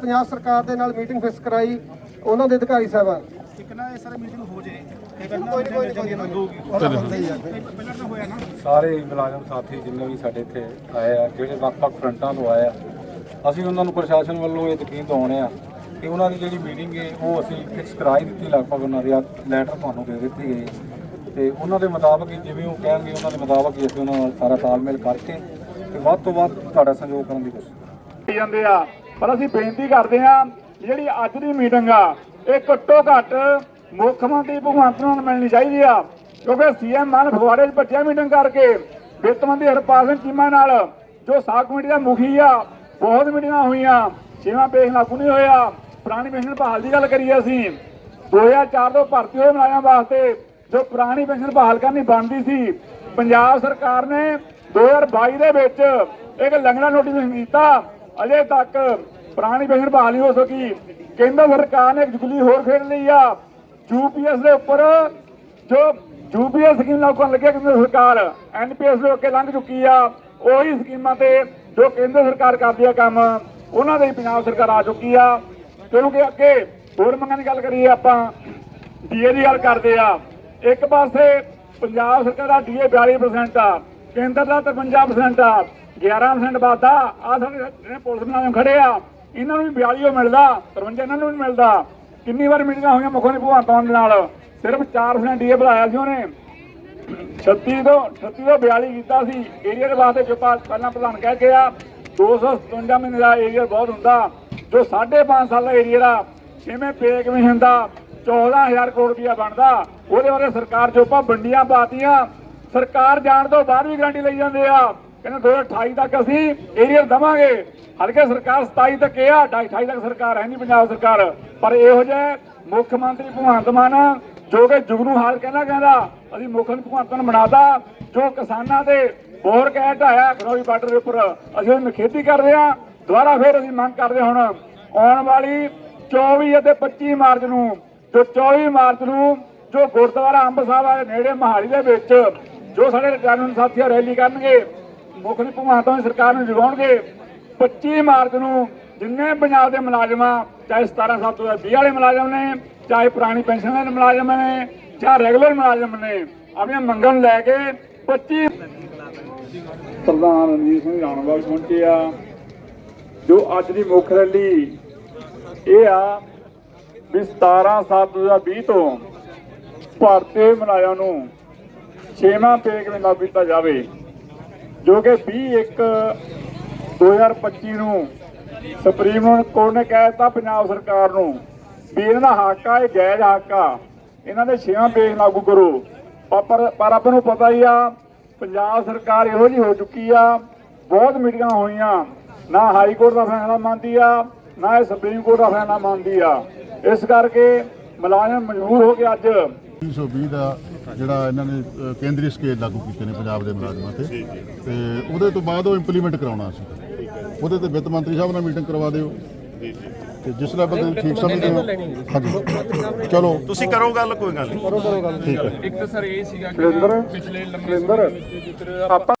ਪੰਜਾਬ ਸਰਕਾਰ ਦੇ ਨਾਲ ਮੀਟਿੰਗ ਫਿਕਸ ਕਰਾਈ ਉਹਨਾਂ ਦੇ ਅਧਿਕਾਰੀ ਸਾਹਿਬਾਨ। ਇੱਕ ਨਾ ਇਹ ਸਾਰੇ ਮੀਟਿੰਗ ਹੋ ਜੇ? ਇਹ ਪਹਿਲਾਂ ਕੋਈ ਕੋਈ ਕੋਈ ਪਹਿਲਾਂ ਤਾਂ ਹੋਇਆ ਨਾ। ਸਾਰੇ ਮੁਲਾਜ਼ਮ ਸਾਥੀ ਜਿੰਨੇ ਵੀ ਸਾਡੇ ਇੱਥੇ ਆਏ ਆ ਜਿਹੜੇ ਵੱਖ-ਵੱਖ ਫਰੰਟਾਂ ਤੋਂ ਆਏ ਆ ਅਸੀਂ ਉਹਨਾਂ ਨੂੰ ਪ੍ਰਸ਼ਾਸਨ ਵੱਲੋਂ ਇਹ ਯਕੀਨ ਦਿਵਾਉਂਦੇ ਆ ਕਿ ਉਹਨਾਂ ਦੀ ਜਿਹੜੀ ਮੀਟਿੰਗ ਹੈ ਉਹ ਅਸੀਂ ਫਿਕਸ ਕਰਾ ਹੀ ਦਿੱਤੀ ਲਗਭਗ ਉਹਨਾਂ ਦੀ ਲੈਟਰ ਤੁਹਾਨੂੰ ਦੇ ਦਿੱਤੀ ਗਈ ਤੇ ਉਹਨਾਂ ਦੇ ਮੁਤਾਬਕ ਜਿਵੇਂ ਉਹ ਕਹਿਣਗੇ ਉਹਨਾਂ ਦੇ ਮੁਤਾਬਕ ਅਸੀਂ ਉਹਨਾਂ ਨਾਲ ਸਾਰਾ ਤਾਲਮੇਲ ਕਰਕੇ ਤੇ ਵੱਧ ਤੋਂ ਵੱਧ ਤੁਹਾਡਾ ਸਹਿਯੋਗ ਕਰਨ ਦੀ ਕੋਸ਼ਿਸ਼ ਕਰਾਂਗੇ। ਜਾਂਦੇ ਆ। ਪਰ ਅਸੀਂ ਬੇਨਤੀ ਕਰਦੇ ਹਾਂ, ਜਿਹੜੀ ਅੱਜ ਦੀ ਮੀਟਿੰਗ ਆ, ਇਹ ਘੱਟੋ ਘੱਟ ਮੁੱਖ ਮੰਤਰੀ ਭਗਵੰਤ ਮਾਨ ਨੂੰ ਮਿਲਣੀ ਚਾਹੀਦੀ ਆ, ਕਿਉਂਕਿ ਸੀਐਮ ਮਾਨ ਫਗਵਾੜੇ 'ਚ ਬੱਚਿਆ ਮੀਟਿੰਗ ਕਰਕੇ, ਵਿੱਤ ਮੰਤਰੀ ਹਰਪਾਲ ਸਿੰਘ ਚੀਮਾ ਨਾਲ, ਜੋ ਸਾਖ ਕਮੇਟੀ ਦਾ ਮੁਖੀ ਆ, ਬਹੁਤ ਮੀਟਿੰਗਾਂ ਹੋਈਆਂ, ਛੇਵਾਂ ਪੇਸ਼ ਲਾਗੂ ਨਹੀਂ ਹੋਇਆ, ਪੁਰਾਣੀ ਪੈਨਸ਼ਨ ਬਹਾਲ ਦੀ ਗੱਲ ਕਰੀਏ ਅਸੀਂ 2004 ਤੋਂ ਭਰਤੀ ਹੋਏ ਮੁਲਾਜ਼ਮਾਂ ਵਾਸਤੇ, ਜੋ ਪੁਰਾਣੀ ਪੈਨਸ਼ਨ ਬਹਾਲ ਕਰਨੀ ਬਣਦੀ ਸੀ, ਪੰਜਾਬ ਸਰਕਾਰ ਨੇ 2022 ਦੇ ਵਿੱਚ ਇੱਕ ਲੰਗੜਾ ਨੋਟੀਫਿਕੇਸ਼ਨ ਦਿੱਤਾ ਅਜੇ ਤੱਕ ਪੁਰਾਣੀ ਪੈਨਸ਼ਨ ਬਹਾਲ ਨਹੀਂ ਹੋ ਸਕੀ। ਕੇਂਦਰ ਸਰਕਾਰ ਨੇ ਇੱਕ ਜੁਗਲੀ ਹੋਰ ਖੇਡ ਲਈ ਆ। ਯੂਪੀਐਸ ਦੇ ਉੱਪਰ ਜੋ ਯੂਪੀਐਸ ਸਕੀਮ ਲਾਗੂ ਕਰਨ ਲੱਗੇ ਕੇਂਦਰ ਸਰਕਾਰ, ਐਨਪੀਐਸ ਦੇ ਉੱਤੇ ਲੰਘ ਚੁੱਕੀ ਆ। ਉਹੀ ਸਕੀਮਾਂ ਤੇ ਜੋ ਕੇਂਦਰ ਸਰਕਾਰ ਕਰਦੀ ਆ ਕੰਮ, ਉਹਨਾਂ ਦੇ ਪੰਜਾਬ ਸਰਕਾਰ ਆ ਚੁੱਕੀ ਆ। ਕਿਉਂਕਿ ਅੱਗੇ ਹੋਰ ਮੰਗਾਂ ਦੀ ਗੱਲ ਕਰੀਏ ਆਪਾਂ, ਡੀਏ ਦੀ ਗੱਲ ਕਰਦੇ ਆ। ਇੱਕ ਪਾਸੇ ਪੰਜਾਬ ਸਰਕਾਰ ਦਾ ਡੀਏ 42% ਆ, ਕੇਂਦਰ ਦਾ 53% ਆ 11% ਵਾਧਾ ਆ ਸਾਡੇ ਪੁਲਿਸ ਮੁਲਾਜ਼ਮ ਖੜੇ ਆ ਇਹਨਾਂ ਨੂੰ ਵੀ 42 ਮਿਲਦਾ 53 ਇਹਨਾਂ ਨੂੰ ਵੀ ਮਿਲਦਾ। ਕਿੰਨੀ ਵਾਰ ਮੀਟਿੰਗਾਂ ਹੋਈਆਂ ਮੁੱਖ ਮੰਤਰੀ ਭਗਵੰਤ ਮਾਨ ਦੇ ਨਾਲ? ਸਿਰਫ 4% ਡੀਏ ਵਧਾਇਆ ਸੀ ਉਹਨੇ। 36 ਤੋਂ 36 ਤੋਂ 42 ਕੀਤਾ ਸੀ। ਏਰੀਆ ਦੇ ਵਾਸਤੇ ਜੋ ਪਹਿਲਾਂ ਪ੍ਰਧਾਨ ਕਹਿ ਕੇ ਆ 257 ਮਹੀਨੇ ਦਾ ਏਰੀਆ ਬਹੁਤ ਹੁੰਦਾ। ਜੋ 5.5 ਸਾਲ ਦਾ ਏਰੀਆ ਦਾ ਛੇਵੇਂ ਪੇ ਕਮਿਸ਼ਨ ਦਾ 14000 ਕਰੋੜ ਰੁਪਇਆ ਬਣਦਾ। ਉਹਦੇ ਬਾਰੇ ਸਰਕਾਰ ਜੋ ਪਾ ਵੰਡੀਆਂ ਪਾਤੀਆਂ। ਸਰਕਾਰ ਜਾਣ ਤੋਂ ਬਾਅਦ ਵੀ ਗਰੰਟੀ ਲਈ ਜਾਂਦੇ ਆ। ਕਹਿੰਦੇ 2028 ਤੱਕ ਅਸੀਂ ਏਰੀਆ ਦਵਾਂਗੇ। ਹਲਕੇ ਸਰਕਾਰ 27 ਤੱਕ ਇਹ ਆ 28 ਤੱਕ ਸਰਕਾਰ ਹੈ ਨਹੀਂ ਪੰਜਾਬ ਸਰਕਾਰ। ਪਰ ਇਹੋ ਜਿਹੇ ਮੁੱਖ ਮੰਤਰੀ ਭਗਵੰਤ ਮਾਨ ਜੋ ਕਿ ਜੁਗਨੂ ਹਾਲ ਕਹਿੰਦਾ ਕਹਿੰਦਾ, ਅਸੀਂ ਮੁੱਖ ਮੰਤਰੀ ਭਗਵੰਤ ਮਾਨ ਬਣਾਤਾ, ਜੋ ਕਿਸਾਨਾਂ ਦੇ ਬੋਰ ਕਹਿ ਢਾਇਆ ਖਨੌਰੀ ਬਾਰਡਰ ਦੇ ਉੱਪਰ, ਅਸੀਂ ਉਹਨੂੰ ਖੇਤੀ ਕਰਦੇ ਆ ਦੁਬਾਰਾ ਫੇਰ ਅਸੀਂ ਮੰਗ ਕਰਦੇ ਹਾਂ ਹੁਣ, ਆਉਣ ਵਾਲੀ 24 ਅਤੇ 25 ਮਾਰਚ ਨੂੰ, ਜੋ 24 ਮਾਰਚ ਨੂੰ, ਜੋ ਗੁਰਦੁਆਰਾ ਅੰਬ ਸਾਹਿਬ ਦੇ ਨੇੜੇ ਮਹਾਲੀ ਦੇ ਵਿੱਚ, ਜੋ ਸਾਡੇ ਰਿਟਰਨਮੈਂਟ ਸਾਥੀ ਰੈਲੀ ਕਰਨਗੇ ਮੁੱਖ ਮੰਤਰੀ ਭਗਵੰਤ ਮਾਨ ਸਰਕਾਰ ਨੂੰ ਜਗਾਉਣਗੇ। 25 ਮਾਰਚ ਨੂੰ ਜਿੰਨੇ ਪੰਜਾਬ ਦੇ ਮੁਲਾਜ਼ਮਾਂ ਆ, ਚਾਹੇ 17 ਸਾਲ ਤੋਂ 20 ਵਾਲੇ ਮੁਲਾਜ਼ਮ ਨੇ, ਚਾਹੇ ਪੁਰਾਣੀ ਪੈਨਸ਼ਨ ਦੇ ਮੁਲਾਜ਼ਮ ਨੇ ਚਾਹੇ ਰੈਗੂਲਰ ਮੁਲਾਜ਼ਮ ਨੇ, ਆਪਣੀਆਂ ਮੰਗਾਂ ਨੂੰ ਲੈ ਕੇ 25 ਪ੍ਰਧਾਨ ਰਣਜੀਤ ਸਿੰਘ ਰਾਣਵਾ ਵੀ ਪਹੁੰਚੇ ਆ। ਜੋ ਅੱਜ ਦੀ ਮੁੱਖ ਰੈਲੀ, ਇਹ ਆ ਵੀ 17 7 2020 ਤੋਂ ਭਾਰਤੀ ਮੁਲਾਜ਼ਮਾਂ ਨੂੰ ਛੇਵਾਂ ਪੇ ਕਿਵੇਂ ਲਾਗੂ ਕੀਤਾ ਜਾਵੇ। ਜੋ ਕਿ 20 1 2025 ਨੂੰ ਸੁਪਰੀਮ ਕੋਰਟ ਨੇ ਕਹਿ ਦਿੱਤਾ ਪੰਜਾਬ ਸਰਕਾਰ ਨੂੰ ਵੀ ਇਹਨਾਂ ਦਾ ਹਾਕਾ ਇਹ ਜਾਇਜ਼ ਹੱਕ ਆ। ਇਹਨਾਂ ਦੇ ਛੇਵਾਂ ਪੇਜ ਲਾਗੂ ਕਰੋ। ਪਰ- ਪਰ ਪਰ ਨੂੰ ਪਤਾ ਹੀ ਆ, ਪੰਜਾਬ ਸਰਕਾਰ ਇਹੋ ਜਿਹੀ ਹੋ ਚੁੱਕੀ ਆ, ਬਹੁਤ ਮੀਟਿੰਗਾਂ ਹੋਈਆਂ, ਨਾ ਹਾਈ ਕੋਰਟ ਦਾ ਫੈਸਲਾ ਮੰਨਦੀ ਆ, ਨਾ ਇਹ ਸੁਪਰੀਮ ਕੋਰਟ ਦਾ ਫੈਸਲਾ ਮੰਨਦੀ ਆ। ਇਸ ਕਰਕੇ ਮੁਲਾਜ਼ਮ ਮਜਬੂਰ ਹੋ ਕੇ ਅੱਜ 320 ਦਾ ਜਿਹੜਾ ਇਹਨਾਂ ਨੇ ਅ, ਕੇਂਦਰੀ ਸਕੇਲ ਲਾਗੂ ਕੀਤੇ ਨੇ ਪੰਜਾਬ ਦੇ ਮੁਲਾਜ਼ਮਾਂ ਤੇ। ਤੇ ਉਹਦੇ ਤੋਂ ਬਾਅਦ ਉਹ ਇੰਪਲੀਮੈਂਟ ਕਰਾਉਣਾ ਸੀ। ਉਹਦੇ ਤੇ ਵਿੱਤ ਮੰਤਰੀ ਸਾਹਿਬ ਨਾਲ ਮੀਟਿੰਗ ਕਰਵਾ ਦਿਓ। ਤੇ ਜਿਸ ਲੈਵਲ ਤੇ ਠੀਕ ਸਮਝਦੇ ਹੋ। ਹਾਂਜੀ। ਚਲੋ। ਤੁਸੀਂ ਕਰੋ ਗੱਲ ਕੋਈ ਗੱਲ ਨਹੀਂ। ਠੀਕ ਹੈ ਇੱਕ ਤਾਂ ਸਰ ਇਹ ਸੀਗਾ ਕਿ ਪਿਛਲੇ ਲੰਮੇ ਸੁਰਿੰਦਰ ਸਮੇਂ ਵਿੱਚ ਜਿੱਤਰ ਆਪਾਂ